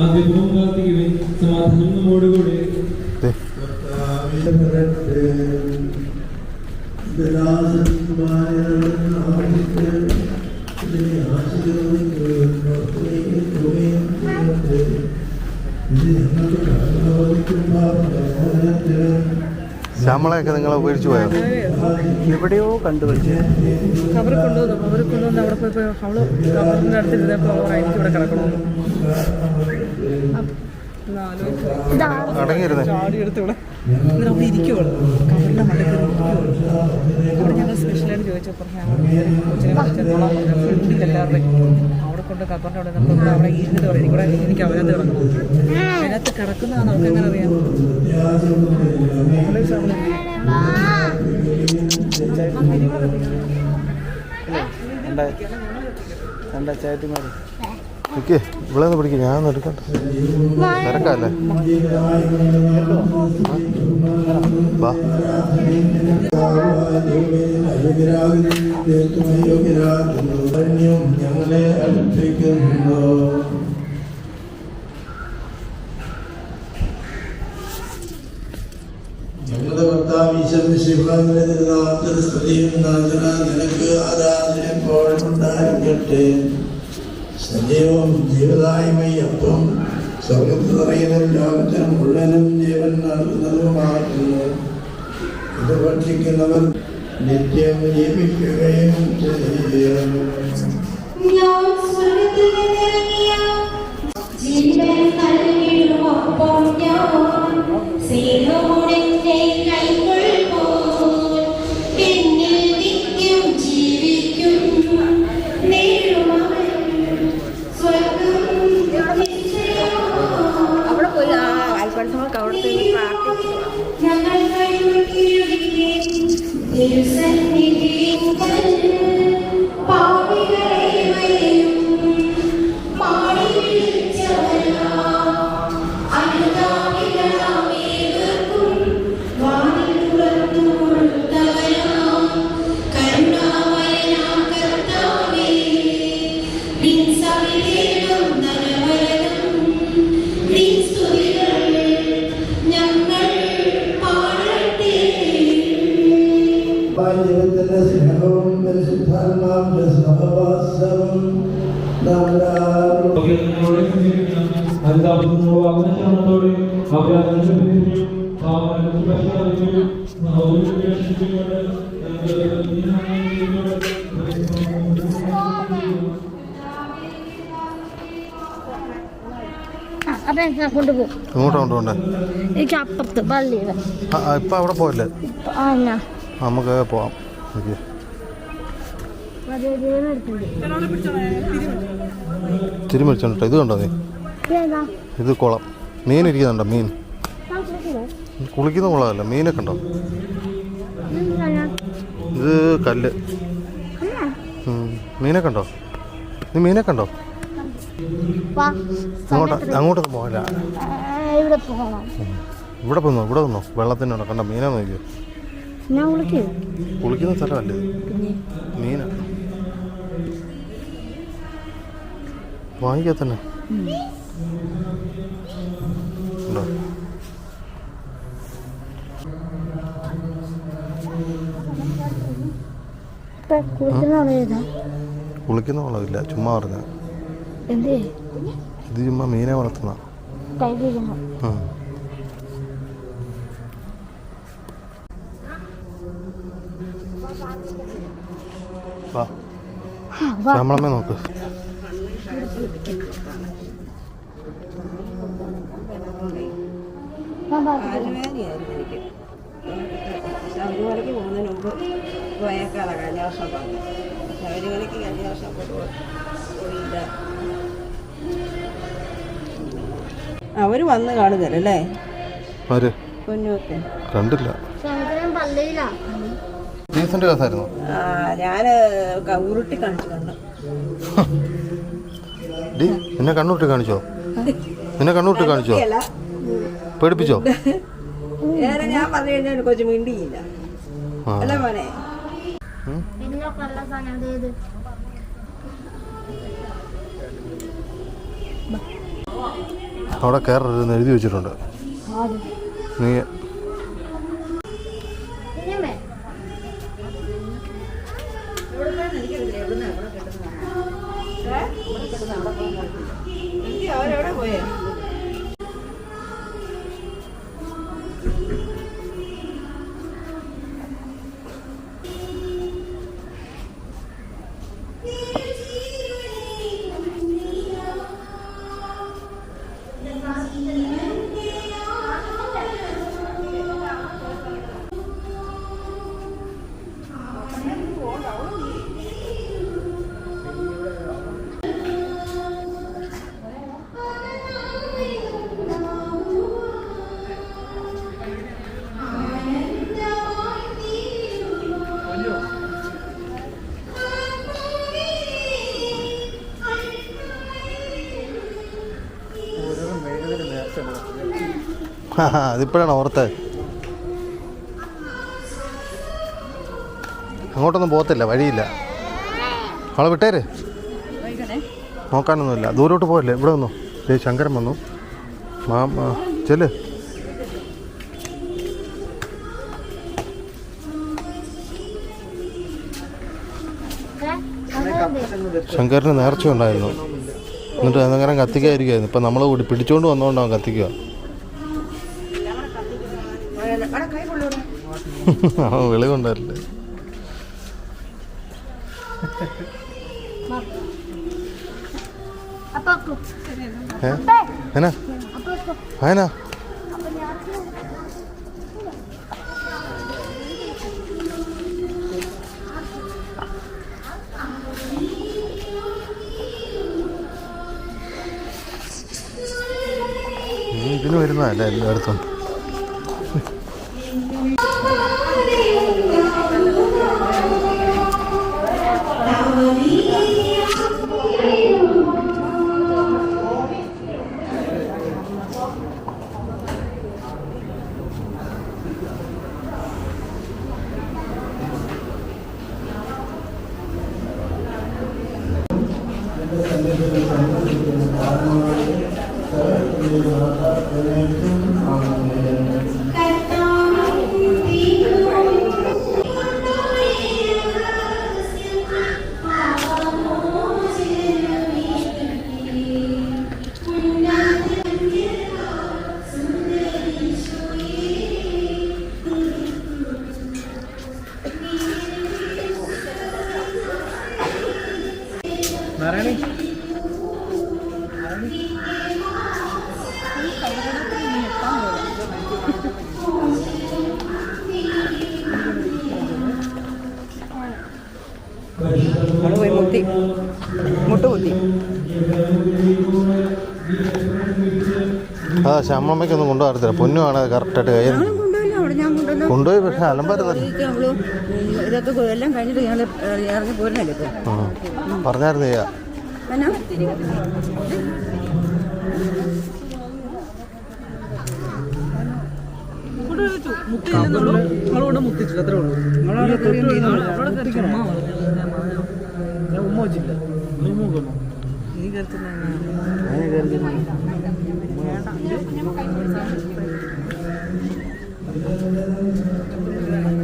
ആദ്യ സമാധാനം നിങ്ങളെ ഉപേക്ഷിച്ച് പോയോ? എവിടെയോ കണ്ടുപിടിച്ച് കവർ കൊണ്ടുവന്നു. കവർ കൊണ്ടുവന്ന് അവിടെ പോയി അവൾ കവറിന്റെ അവർ എനിക്ക് ഇവിടെ കിടക്കണമെന്ന് ഒന്ന് ആലോചിച്ച് അടങ്ങിയിരുന്നേ. ചാടി എടുത്ത് ഇവിടെ. എന്നിട്ട് അവിടെ ഇരിക്കുവോളൂ കവറിന്റെ മണ്ടയ്ക്ക് അവിടെ ഞങ്ങൾ സ്പെഷ്യലായിട്ട് ചോദിച്ചപ്പോൾ ഫ്രണ്ടിൽ എല്ലാവരുടെയും അവിടെ കൊണ്ട് കവറിന്റെ അവിടെ നമ്മൾ അവിടെ ഇരുന്നിട്ട് പറയും ഇവിടെ എനിക്ക് അവരത് കിടക്കും അതിനകത്ത് കിടക്കുന്നതാണ് നമുക്ക് എങ്ങനെ അറിയാം? നിൽക്കേ ഇവിടെ നിന്ന് പിടിക്കും ഞാൻ എടുക്കട്ടെ. തിരക്കല്ലേ? വാ. ഞങ്ങളെ അടുപ്പിക്കുന്നു സ്തുതിയും നാഥന നിനക്ക് ആരാധന എപ്പോഴും ഉണ്ടായിരിക്കട്ടെ. സജീവം ജീവദായ്മയപ്പം സ്വർഗത്തിൽ നിറയുന്നതും ലോകത്തിന് മുഴുവനും ജീവൻ നൽകുന്നതുമാകുന്നു. ഇത് ഭക്ഷിക്കുന്നവർ നിത്യം ജീവിക്കുകയും ചെയ്യും. ഞാൻ സ്വർഗത്തിൽ അതെ ഞാൻ കൊണ്ടുപോകും ഇങ്ങോട്ട് കൊണ്ടുപോണ്ടേ എനിക്ക് അപ്പുറത്ത് ഇപ്പം അവിടെ പോയല്ലേ? ആ നമുക്ക് പോവാം. തിരുമരിച്ചോണ്ടോ ഇത് കണ്ടോ നീ? ഇത് കുളം. മീൻ ഇരിക്കുന്നുണ്ടോ? മീൻ. കുളിക്കുന്ന കുളമല്ല മീനൊക്കെ ഉണ്ടോ? ഇത് കല്ല്. മീനൊക്കെ ഉണ്ടോ? നീ മീനൊക്കെ ഉണ്ടോ? അങ്ങോട്ട് അങ്ങോട്ടൊന്നും പോകില്ല ഇവിടെ പോകണം ഇവിടെ പോന്നോ ഇവിടെ നിന്നോ വെള്ളത്തിനുണ്ടോ കണ്ടോ? മീനാ നോക്കിയോ. ഞാൻ വിളിക്കൂ കുളിക്കുന്ന സ്ഥലമല്ലേ? മീന. വാങ്ങിക്കാ തന്നെ. ഉണ്ടോ? കുളിക്കുന്ന കുളിക്കുന്ന കുളമില്ല ചുമ്മാ പറഞ്ഞ ഇത് ചുമ്മാ മീനെ വളർത്തുന്ന. നമ്മളമ്മ നോക്ക്. ശബരിമലയ്ക്ക് പോകുന്നതിന് മുമ്പ് പോയേക്കാളാണ് കഴിഞ്ഞ വർഷം പറഞ്ഞു. ശബരിമലയ്ക്ക് കഴിഞ്ഞ വർഷം പോയില്ല. അവർ വന്ന് കാണുകയല്ലേ? കണ്ടില്ല. ഞാൻ ഉരുട്ടി നിന്നെ കണ്ണൂട്ടി കാണിച്ചോ? നിന്നെ കണ്ണൂട്ടി കാണിച്ചോ? പേടിപ്പിച്ചോ? ഞാൻ പറഞ്ഞു കൊച്ചു മിണ്ടിയില്ല. അല്ലേ മോനെ. അവിടെ കയറരുതെന്ന് എഴുതി വെച്ചിട്ടുണ്ട്. നീ അതിപ്പോഴാണ് ഓർത്ത്. അങ്ങോട്ടൊന്നും പോകത്തില്ല വഴിയില്ല. അവളെ വിട്ടേര്. നോക്കാനൊന്നുമില്ല. ദൂരോട്ട് പോകല്ലേ ഇവിടെ വന്നു. ദേ ശങ്കരൻ വന്നു. മാ ചെൽ ചെല്ല്. ശങ്കരന് നേർച്ച ഉണ്ടായിരുന്നു എന്നിട്ട് അതങ്ങനെ കത്തിക്കായിരിക്കുമായിരുന്നു ഇപ്പം നമ്മൾ പിടിച്ചുകൊണ്ട് വന്നുകൊണ്ട് അവൻ കത്തിക്കുക അവൻ വെളി കൊണ്ടല്ലേ ഏ? എന്നാ? അതിനാ നീ ഇതിന് വരുന്നതല്ലേ എല്ലായിടത്തും? നാരായണി അവൾ പോയി മുത്തി മുട്ട് കുത്തി. ആ ശമ്മമ്മയ്ക്കൊന്നും കൊണ്ടുപോകത്തില്ല പൊന്നുമാണ് കറക്റ്റായിട്ട് കയ്യിൽ കൊണ്ടുപോയി പക്ഷെ അലമ്പരുതല്ല അവൾ ഇതൊക്കെ എല്ലാം കഴിഞ്ഞിട്ട് ഞങ്ങൾ ഇറങ്ങി പോരുന്നല്ലേ ഇപ്പൊ പറഞ്ഞായിരുന്നു ചെയ്യാ നിങ്ങളോട് മുത്തിച്ചില്ല അത്രേ ഉള്ളൂ ഉമ്മ വെച്ചില്ല നീ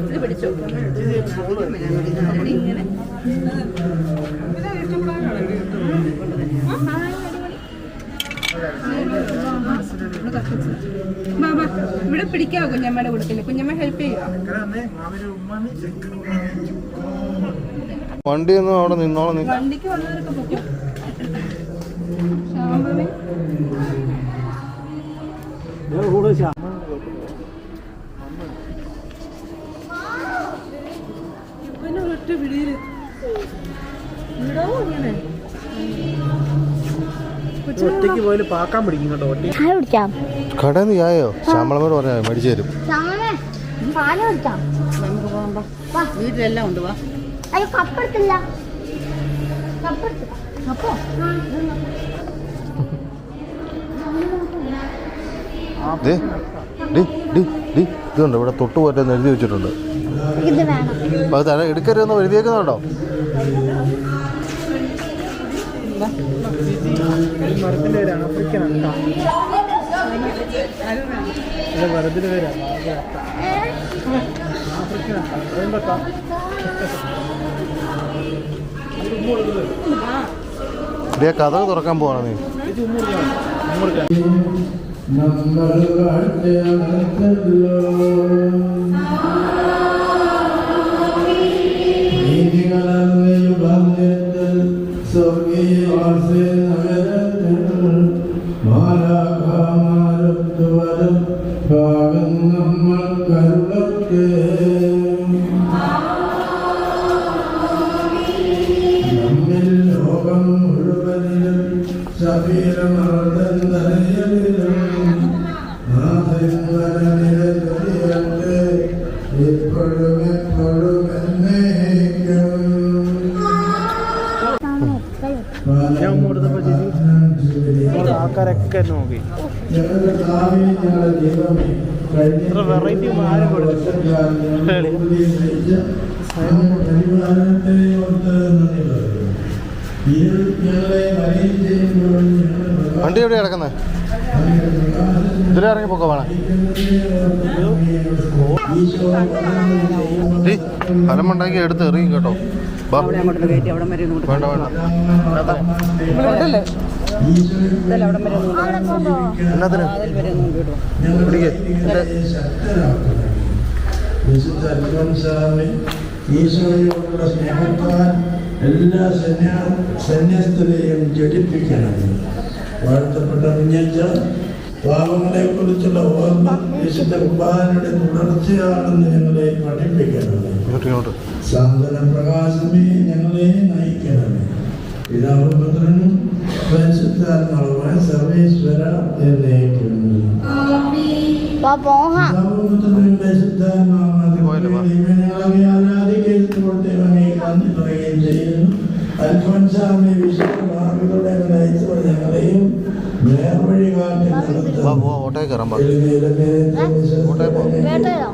ഇത് പിടിച്ചോ ഇങ്ങനെ ഇവിടെ പിടിക്കാവോ കുഞ്ഞമ്മയുടെ കൂട്ടത്തിൽ കുഞ്ഞമ്മ ഹെൽപ്പ് ചെയ്യുക വണ്ടിയൊന്നും അവിടെ നിന്നോളം. വണ്ടിക്ക് വന്നവരൊക്കെ പൊക്കും. ഒറ്റ പിടിയിൽ വിടാവോ ഇങ്ങനെ ഒറ്റയ്ക്ക് പോയാലും പാക്കാൻ പിടിക്കും കേട്ടോ ഒറ്റ ചായ കുടിക്കാം. കടയിൽ നിന്ന് ചായയോ? ശമ്പളമോട് പറഞ്ഞാൽ മേടിച്ചു തരും. ചായ പാൽ നമുക്ക് പോകാം വാ. വീട്ടിലെല്ലാം ഉണ്ട് കപ്പെടുത്തില്ല അപ്പോ ഇതുണ്ട് ഇവിടെ തൊട്ട് പോറ്റെന്ന് എഴുതി വെച്ചിട്ടുണ്ട്. അത് തല എടുക്കരുതെന്ന് എഴുതിയേക്കുന്നുണ്ടോ ഈ മരത്തിന്റെ പേര് ആഫ്രിക്കൻ അട്ട അല്ല മരത്തിന്റെ പേര് ആഫ്രിക്കൻ അട്ട അതെന്താ ഇതേ കഥ തുറക്കാൻ പോവാണ് നീ. നമ്മൾ മാലാഖമാരത്തുവരും ഭാഗം നമ്മൾ കരുളത്തെ നമ്മിൽ ലോകം മുഴുവനിലും ശബീരമർദ്ദനയിലും ആൾക്കാരൊക്കെ നോക്കി. ഇത്ര വെറൈറ്റി ആരും. വണ്ടി എവിടെ കിടക്കുന്നത് ഇതിലേ ഇറങ്ങി പോക്കോ വേണേ. ഡി ഫലമുണ്ടാക്കി എടുത്ത് എറിയും കേട്ടോ. വേണ്ട വേണ്ട. പിടിക്ക് വിശുദ്ധ അൽഫോൻസാമി ഈശോയോടുള്ള സ്നേഹത്താൽ എല്ലാ സന്യ സന്യസ്തരെയും ജഡിപ്പിക്കണം വാഴ്ത്തപ്പെട്ട കുഞ്ഞച്ച പാവങ്ങളെ കുറിച്ചുള്ള ഓർമ്മ വിശുദ്ധ കുർബാനയുടെ തുടർച്ചയാണെന്ന് ഞങ്ങളെ പഠിപ്പിക്കണം ഇങ്ങോട്ട് ഇങ്ങോട്ട് സാന്ത്വന പ്രകാശമേ ഞങ്ങളെ നയിക്കണമേ പിതാവ് പുത്രനും പരിശുദ്ധാത്മാവുമായ സർവേശ്വര എന്നേക്കും വാ പോഹാം പിതാവും പുത്രനും പരിശുദ്ധാത്മാവുമായ ദൈവങ്ങളെ ആരാധിക്കപ്പോൾ ദൈവമേ നന്ദി പറയുകയും ചെയ്യുന്നു. അൽഫോൻസാമി വിശുദ്ധ മാർഗങ്ങളുടെ നയിച്ചവർ ഞങ്ങളെയും വാ നടത്താം പോവാ ഓട്ടോയിൽ കയറാൻ പാ കേട്ടല്ലോ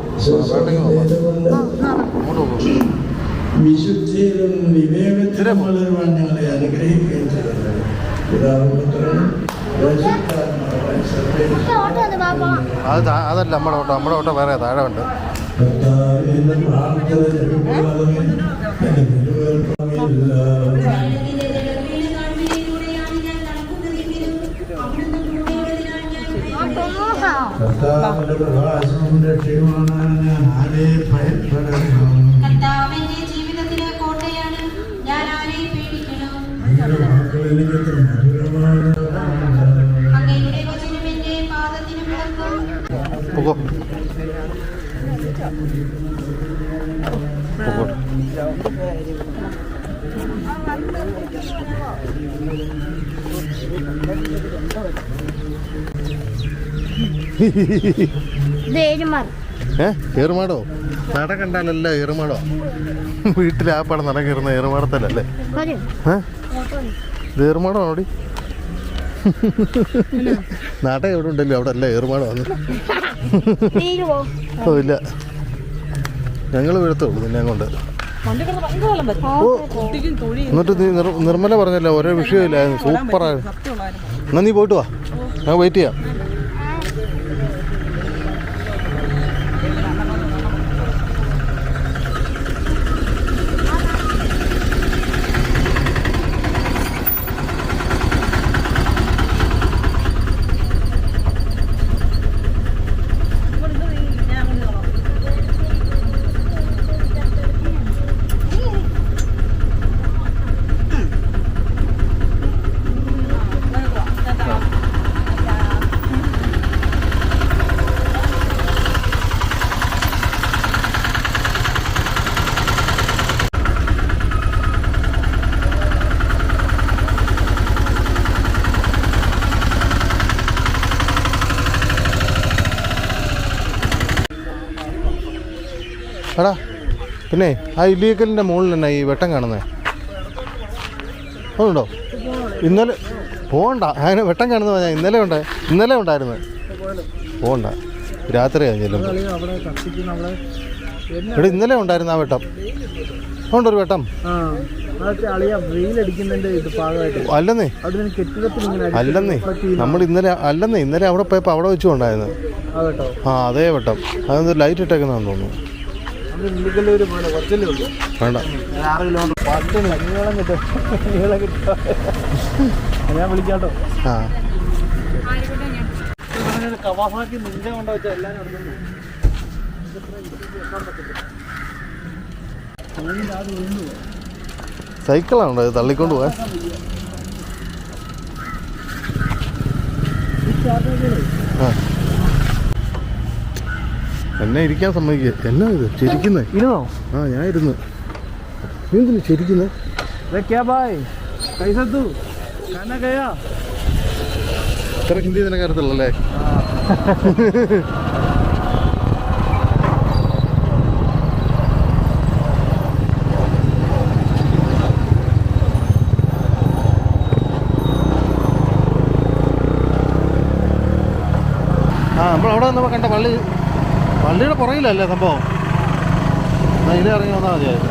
അങ്ങോട്ട് പോകും വിശുദ്ധിയിലും വിവേകത്തിലും വളരുവാൻ ഞങ്ങളെ പോവാം അത് അതല്ല നമ്മുടെ ഓട്ടോ നമ്മുടെ ഓട്ടോ വേറെ താഴെ ഉണ്ട്. കർത്താവിന്റെ പ്രകാശവും രക്ഷയുമാണ്. ഞാൻ ആരെ ഭയപ്പെടണം ഏ? ഏറുമാടോ? നട കണ്ടാലല്ലേ ഏറുമാടോ? വീട്ടിൽ ആ പടം നട കയറുന്ന ഏറുമാടത്തല്ലേ? ഏ? ഇത് ഏറുമാടോ ഓടി എവിടെ ഉണ്ടല്ലോ? അവിടെ അല്ല ഏറുമാടം വന്ന് തീരുവോ ഓ ഇല്ല. ഞങ്ങൾ വീഴത്തുള്ളൂ നിന്നെ കൊണ്ട് എന്നിട്ട് നീ നിർമ്മല പറഞ്ഞല്ലോ ഒരേ വിഷയമില്ലായിരുന്നു. സൂപ്പറായിരുന്നു. എന്നാ നീ പോയിട്ട് വാ. ഞാൻ വെയിറ്റ് ചെയ്യാം. എടാ പിന്നെ ആ ഇല്ലിക്കലിന്റെ മുകളിൽ തന്നെ ഈ വെട്ടം കാണുന്നത് അതുണ്ടോ? ഇന്നലെ പോകണ്ട അതിന് വെട്ടം കാണുന്നത് പറഞ്ഞാൽ ഇന്നലെ ഉണ്ട് ഇന്നലെ ഉണ്ടായിരുന്നു. പോകണ്ട രാത്രിയാണ് ചെല്ലുമ്പോൾ ഇവിടെ ഇന്നലെ ഉണ്ടായിരുന്നു ആ വെട്ടം. ഉണ്ടൊരു വെട്ടം. അല്ലെന്നേ. അല്ലെന്നേ. നമ്മൾ ഇന്നലെ അല്ലെന്നേ ഇന്നലെ അവിടെ പോയപ്പോൾ അവിടെ വെച്ചും ഉണ്ടായിരുന്നു ആ കേട്ടോ ആ അതേ വെട്ടം. അതൊന്ന് ലൈറ്റ് ഇട്ടേക്കുന്നതാണെന്ന് തോന്നുന്നു. പോലെ കുറച്ചല്ലേ ഉള്ളൂ. വേണ്ട. ഒരു ആറ് കിലോമീറ്റർ പത്തിന് നീളം കിട്ടും. നീളം കിട്ടും. ഞാൻ വിളിക്കാട്ടോ. ആ. കവാസാക്കി നിന്റെ കൊണ്ട വെച്ചാൽ എല്ലാവരും എടുക്കുന്നു സൈക്കിളാണോ ഇത് തള്ളിക്കൊണ്ട് പോവാൻ? ആ. എന്നെ ഇരിക്കാൻ സമ്മതിക്കുക എന്നാ ഇത്? ചിരിക്കുന്നേ? ഇരുന്നോ? ആ ഞാൻ ഇരുന്ന്. നീ എന്തിനു ചിരിക്കുന്നേ? ഇത്ര ഹിന്ദി തന്നെ കരുത്തുള്ളല്ലേ ആ നമ്മളവിടെ നമ്മൾ കണ്ട പള്ളി പള്ളിയുടെ പുറകിലല്ലേ സംഭവം? ഇതിലേ ഇറങ്ങി വന്നാൽ മതിയായിരുന്നു.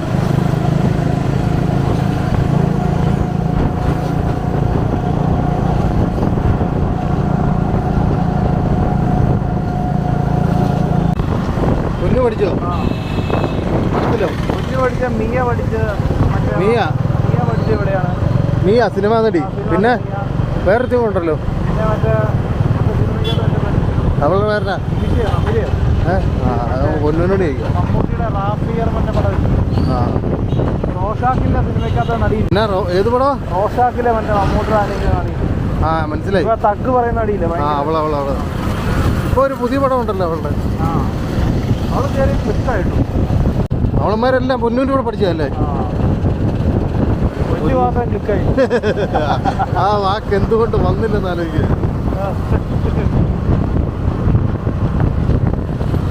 പൊന്നു പഠിച്ചോ? പഠിച്ചല്ലോ? കുഞ്ഞു പഠിച്ച മിയ പഠിച്ച് മിയ? മിയ പഠിച്ച എവിടെയാണ് നീയാ സിനിമ നടി. പിന്നെ വേറൊരു ഉണ്ടല്ലോ. നമ്മൾ മറ്റേ നടി പിന്നെ റോ- ഏത് പടവാ റോഷാക്കിലെ മറ്റേ മമ്മൂട്ടിയുടെ ആ മനസ്സിലായി. പറയുന്ന അടിയില്ല ആ ഒരു പുതിയ പടം ഉണ്ടല്ലോ അവളുടെ. അവളന്മാരെല്ലാം പൊന്നൂന്റെ കൂടെ പഠിച്ചതല്ലേ? ആ. വാക്ക് എന്തുകൊണ്ട് വന്നില്ലെന്ന് ആലോചിക്കുക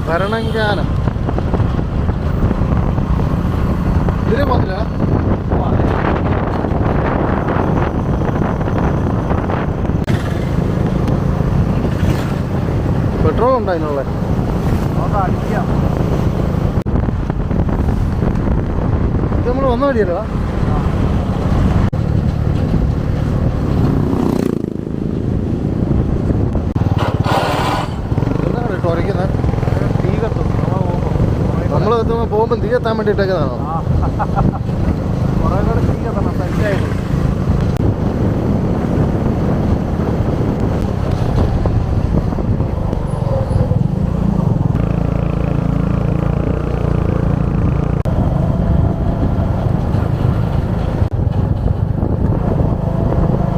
ഭരണങ്കാനം. ഇതിനെ മതില? പെട്രോൾ ഉണ്ടോ അതിനുള്ള? ഇത് നമ്മൾ വന്ന വഴിയല്ലോ? പോകുമ്പോൾ തീ എത്താൻ വേണ്ടി ഇട്ടേക്കുന്നതാണോ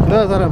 എന്താ സാറേ.